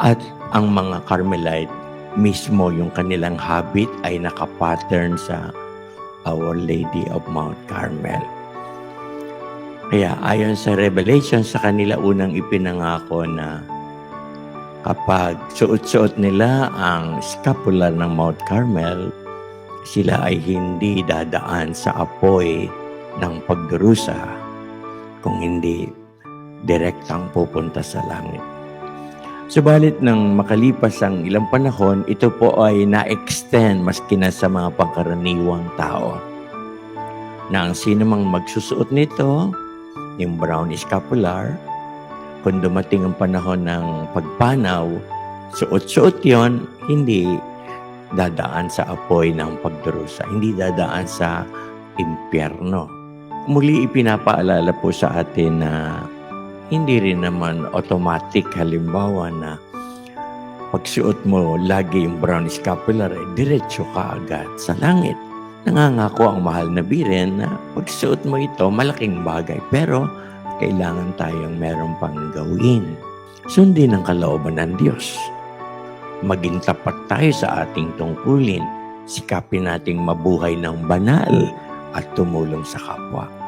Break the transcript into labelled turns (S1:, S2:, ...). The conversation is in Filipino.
S1: At ang mga Carmelite, mismo yung kanilang habit ay nakapattern sa Our Lady of Mount Carmel. Kaya ayon sa Revelation, sa kanila unang ipinangako na kapag suot-suot nila ang scapular ng Mount Carmel, sila ay hindi dadaan sa apoy ng pagdurusa kung hindi direktang pupunta sa langit. Subalit nang makalipas ang ilang panahon, ito po ay na-extend maski na sa mga pangkaraniwang tao. Na ang sino magsusuot nito, yung brown scapular, kung dumating ang panahon ng pagpanaw, suot-suot yon hindi dadaan sa apoy ng pagdurusa, hindi dadaan sa impyerno. Muli ipinapaalala po sa atin na hindi rin naman automatic halimbawa na pagsuot mo lagi yung brown scapular, eh, diretso ka agad sa langit. Nangangako ang mahal na biren na pagsuot mo ito, malaking bagay. Pero kailangan tayong meron pang gawin. Sundin ang kalooban ng Diyos. Maging tapat tayo sa ating tungkulin. Sikapin nating mabuhay ng banal at tumulong sa kapwa.